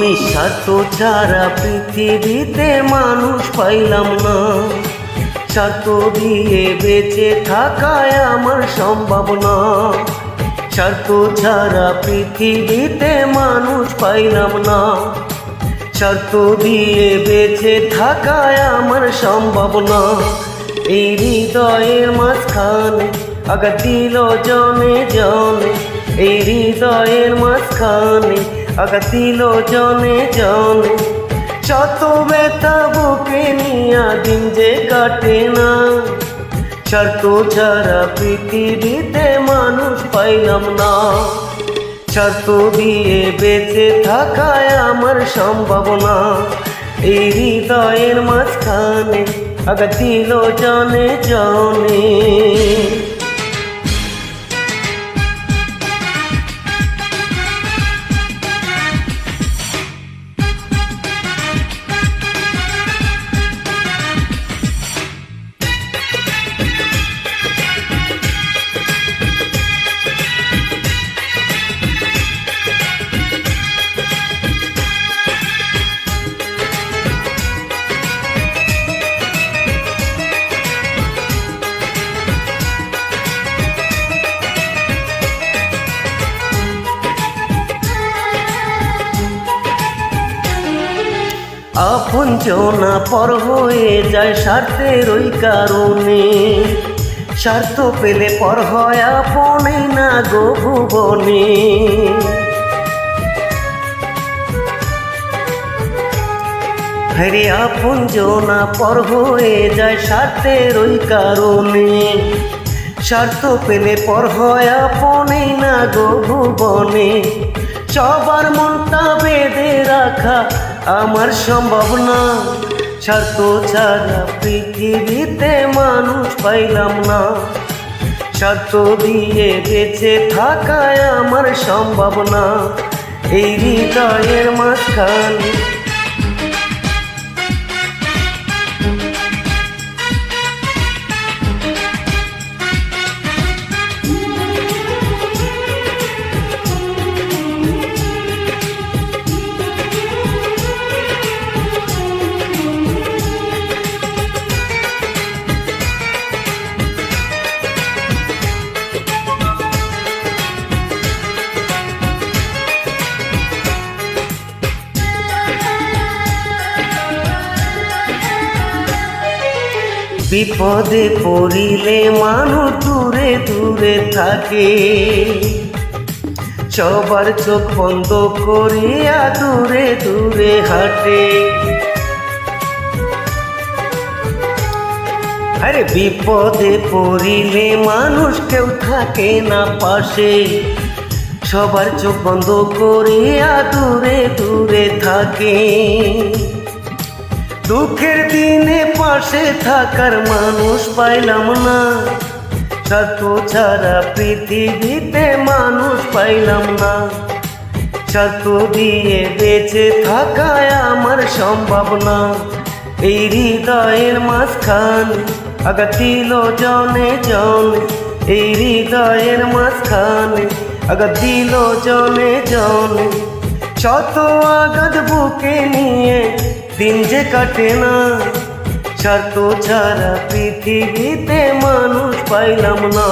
আমি স্বার্থ ছাড়া পৃথিবীতে মানুষ পাইলাম না স্বার্থ দিয়ে বেঁচে থাকায় আমার সম্ভব না স্বার্থ ছাড়া পৃথিবীতে মানুষ পাইলাম না স্বার্থ দিয়ে বেঁচে থাকায় আমার সম্ভব না এই হৃদয়ের মাঝখানে আঘাত দিল জনে জনে, এই হৃদয়ের মাঝখানে দিল জনে জনে, শত ব্যথা বুকে নিয়া দিন যে কাটে না। স্বার্থ ছাড়া পৃথিবীতে মানুষ পাইলাম না। স্বার্থ দিয়ে বেঁচে থাকায় আমার সম্ভাবনা। এই হৃদয়ের মাঝখানে দিল জনে জনে। আপন জনা পর হয়ে যায় স্বার্থের ওই কারণে। স্বার্থ পেলে পর হয় আপনে না গো ভুবনে। হরে আপন জনা পর হয়ে যায় স্বার্থের ওই কারণে। স্বার্থ পেলে পর হয় আপনে না গো ভুবনে। সবার মনটা বেঁধে রাখা আমার সম্ভব না। স্বার্থ ছাড়া পৃথিবীতে মানুষ পাইলাম না। স্বার্থ দিয়ে বেঁচে থাকায় আমার সম্ভব না। এই হৃদয়ের মাঝখানে বিপদে পড়িলে মানুষ দূরে দূরে থাকে। সবার চোখ বন্ধ করিয়া দূরে দূরে হাঁটে। আরে বিপদে পড়িলে মানুষ কেউ থাকে না পাশে। সবার চোখ বন্ধ করিয়া দূরে দূরে থাকে। দুঃখের দিনে পাশে থাকার মানুষ পাইলাম না। স্বার্থ ছাড়া পৃথিবীতে মানুষ পাইলাম না। স্বার্থ দিয়ে বেঁচে থাকায় আমার সম্ভব না। এই হৃদয়ের মাঝখানে আঘাত দিল জনে জনে। এই হৃদয়ের মাঝখানে আঘাত দিল জনে জনে। শত আঘাত বুকে নিয়ে দিন যে কাটে না স্বার্থ ছাড়া পৃথিবীতে মানুষ পাইলাম না।